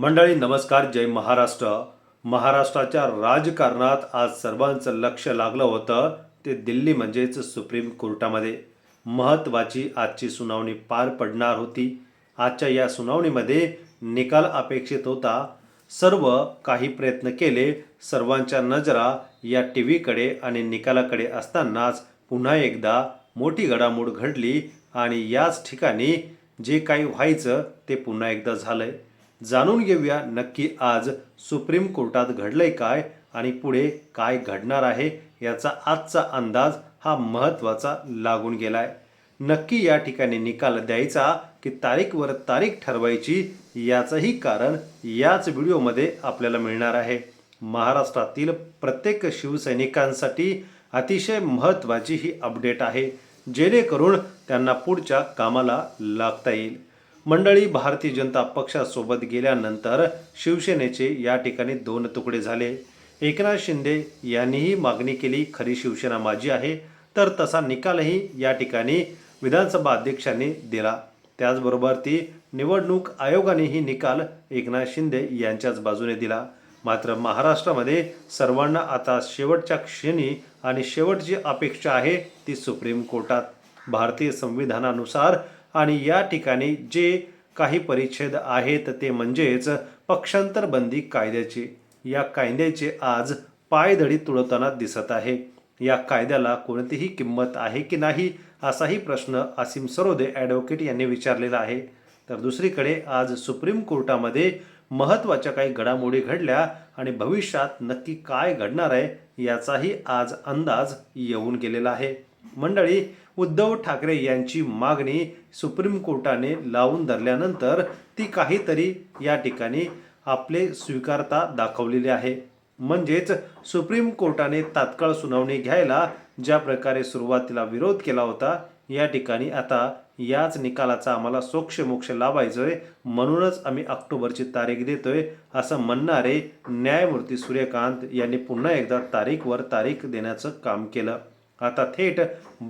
मंडळी नमस्कार. जय महाराष्ट्र. महाराष्ट्राच्या राजकारणात आज सर्वांचं लक्ष लागलं होतं. ते दिल्ली म्हणजेच सुप्रीम कोर्टामध्ये. महत्त्वाची आजची सुनावणी पार पडणार होती. आजच्या या सुनावणीमध्ये निकाल अपेक्षित होता. सर्व काही प्रयत्न केले. सर्वांच्या नजरा या टी व्हीकडे आणि निकालाकडे असतानाच पुन्हा एकदा मोठी घडामोड घडली आणि याच ठिकाणी जे काही व्हायचं ते पुन्हा एकदा झालंय. जाणून घेऊया नक्की आज सुप्रीम कोर्टात घडलंय काय आणि पुढे काय घडणार आहे याचा आजचा अंदाज हा महत्त्वाचा लागून गेलाय. नक्की या ठिकाणी निकाल द्यायचा की तारीखवर तारीख ठरवायची याचंही कारण याच व्हिडिओमध्ये आपल्याला मिळणार आहे. महाराष्ट्रातील प्रत्येक शिवसैनिकांसाठी अतिशय महत्त्वाची ही अपडेट आहे जेणेकरून त्यांना पुढच्या कामाला लागता येईल. मंडळी भारतीय जनता पक्षासोबत गेल्यानंतर शिवसेनेचे या ठिकाणी दोन तुकडे झाले. एकनाथ शिंदे यांनीही मागणी केली खरी शिवसेना माझी आहे तर तसा निकालही या ठिकाणी विधानसभा अध्यक्षांनी दिला. त्याचबरोबर ती निवडणूक आयोगानेही निकाल एकनाथ शिंदे यांच्याच बाजूने दिला. मात्र महाराष्ट्रामध्ये सर्वांना आता शेवटच्या क्षणी आणि शेवटची अपेक्षा आहे ती सुप्रीम कोर्टात. भारतीय संविधानानुसार आणि या ठिकाणी जे काही परिच्छेद आहेत ते म्हणजेच पक्षांतर बंदी कायद्याचे. या कायद्याचे आज पायदळी तुडवताना दिसत आहे. या कायद्याला कोणतीही किंमत आहे की नाही असाही प्रश्न असीम सरोदे ॲडव्होकेट यांनी विचारलेला आहे. तर दुसरीकडे आज सुप्रीम कोर्टामध्ये महत्त्वाच्या काही घडामोडी घडल्या आणि भविष्यात नक्की काय घडणार आहे याचाही आज अंदाज येऊन गेलेला आहे. मंडळी उद्धव ठाकरे यांची मागणी सुप्रीम कोर्टाने लावून धरल्यानंतर ती काहीतरी या ठिकाणी आपले स्वीकारता दाखवलेली आहे. म्हणजेच सुप्रीम कोर्टाने तात्काळ सुनावणी घ्यायला ज्या प्रकारे सुरुवातीला विरोध केला होता या ठिकाणी आता याच निकालाचा आम्हाला सोक्ष मोक्ष आहे म्हणूनच आम्ही ऑक्टोबरची तारीख देतोय असं म्हणणारे न्यायमूर्ती सूर्यकांत यांनी पुन्हा एकदा तारीखवर तारीख देण्याचं काम केलं. आता थेट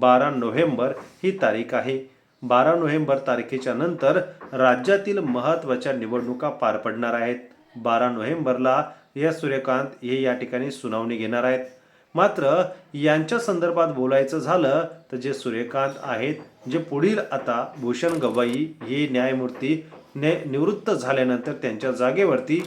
बारा नोव्हेंबर ही तारीख आहे. बारा नोव्हेंबर तारखेच्या नंतर राज्यातील महत्त्वाच्या निवडणुका पार पडणार आहेत. बारा नोव्हेंबरला या सूर्यकांत हे या ठिकाणी सुनावणी घेणार आहेत. मात्र यांच्या संदर्भात बोलायचं झालं तर जे सूर्यकांत आहेत जे पुढील आता भूषण गवाई हे न्यायमूर्ती ने निवृत्त झाल्यानंतर त्यांच्या जागेवरती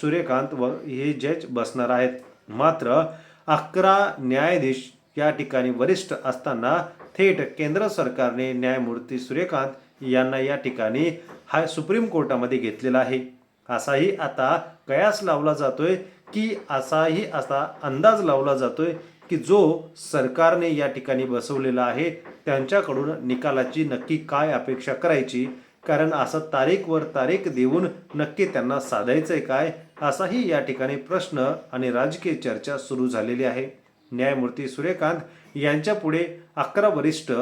सूर्यकांत व हे जज बसणार आहेत. मात्र अकरा न्यायाधीश या ठिकाणी वरिष्ठ असताना थेट केंद्र सरकारने न्यायमूर्ती सूर्यकांत यांना या ठिकाणी हाय सुप्रीम कोर्टामध्ये घेतलेला आहे. असाही आता कयास लावला जातोय की असाही असा अंदाज लावला जातोय की जो सरकारने या ठिकाणी बसवलेला आहे त्यांच्याकडून निकालाची नक्की काय अपेक्षा करायची? कारण असं तारीखवर तारीख देऊन नक्की त्यांना साधायचं आहे काय? असाही या ठिकाणी प्रश्न आणि राजकीय चर्चा सुरू झालेली आहे. न्यायमूर्ती सूर्यकांत यांच्यापुढे अकरा वरिष्ठ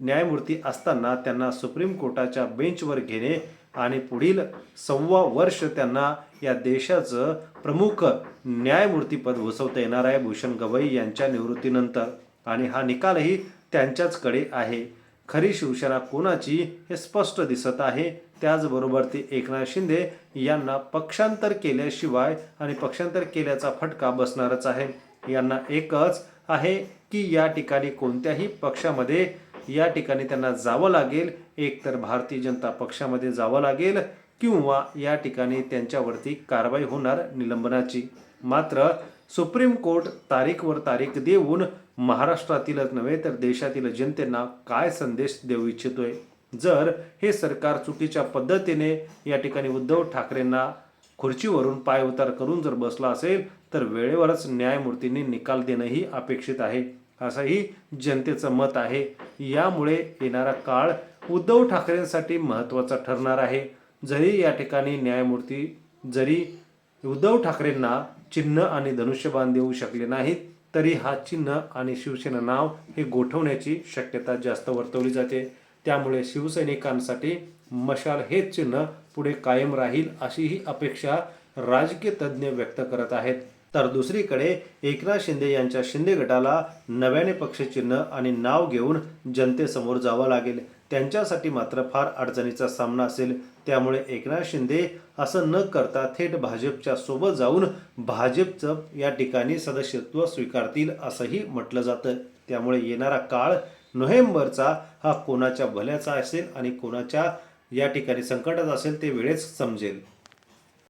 न्यायमूर्ती असताना त्यांना सुप्रीम कोर्टाच्या बेंचवर घेणे आणि पुढील सव्वा वर्ष त्यांना या देशाचं प्रमुख न्यायमूर्तीपद भूषवता येणार आहे भूषण गवई यांच्या निवृत्तीनंतर. आणि हा निकालही त्यांच्याचकडे आहे. खरी शिवसेना कोणाची हे स्पष्ट दिसत आहे. त्याचबरोबर ते एकनाथ शिंदे यांना पक्षांतर केल्याशिवाय आणि पक्षांतर केल्याचा फटका बसणारच आहे. यांना एकच आहे की या ठिकाणी कोणत्याही पक्षामध्ये या ठिकाणी त्यांना जावं लागेल एकतर भारतीय जनता पक्षामध्ये जावं लागेल किंवा या ठिकाणी त्यांच्यावरती कारवाई होणार निलंबनाची. मात्र सुप्रीम कोर्ट तारीखवर तारीख देऊन महाराष्ट्रातीलच नव्हे तर देशातील जनतेना काय संदेश देऊ इच्छितोय? जर हे सरकार चुकीच्या पद्धतीने या ठिकाणी उद्धव ठाकरेंना खुर्चीवरून पाय उतार करून जर बसला असेल तर वेळेवरच न्यायमूर्तींनी निकाल देणंही अपेक्षित आहे. असंही जनतेचं मत आहे. यामुळे येणारा काळ उद्धव ठाकरेंसाठी महत्त्वाचा ठरणार आहे. जरी या ठिकाणी न्यायमूर्ती जरी उद्धव ठाकरेंना चिन्ह आणि धनुष्यबाण देऊ शकले नाहीत तरी हा चिन्ह आणि शिवसेना नाव हे गोठवण्याची शक्यता जास्त वर्तवली जाते. त्यामुळे शिवसैनिकांसाठी मशाल हेच चिन्ह पुढे कायम राहील अशी ही अपेक्षा राजकीय तज्ज्ञ व्यक्त करत आहेत. तर दुसरीकडे एकनाथ शिंदे यांच्या शिंदे गटाला नव्याने पक्षचिन्ह आणि नाव घेऊन जनतेसमोर जावं लागेल. त्यांच्यासाठी मात्र फार अडचणीचा सामना असेल. त्यामुळे एकनाथ शिंदे असं न करता थेट भाजपच्या सोबत जाऊन भाजपचं या ठिकाणी सदस्यत्व स्वीकारतील असंही म्हटलं जातं. त्यामुळे येणारा काळ नोव्हेंबरचा हा कोणाच्या भल्याचा असेल आणि कोणाच्या या ठिकाणी संकटात असेल ते वेळेच समजेल.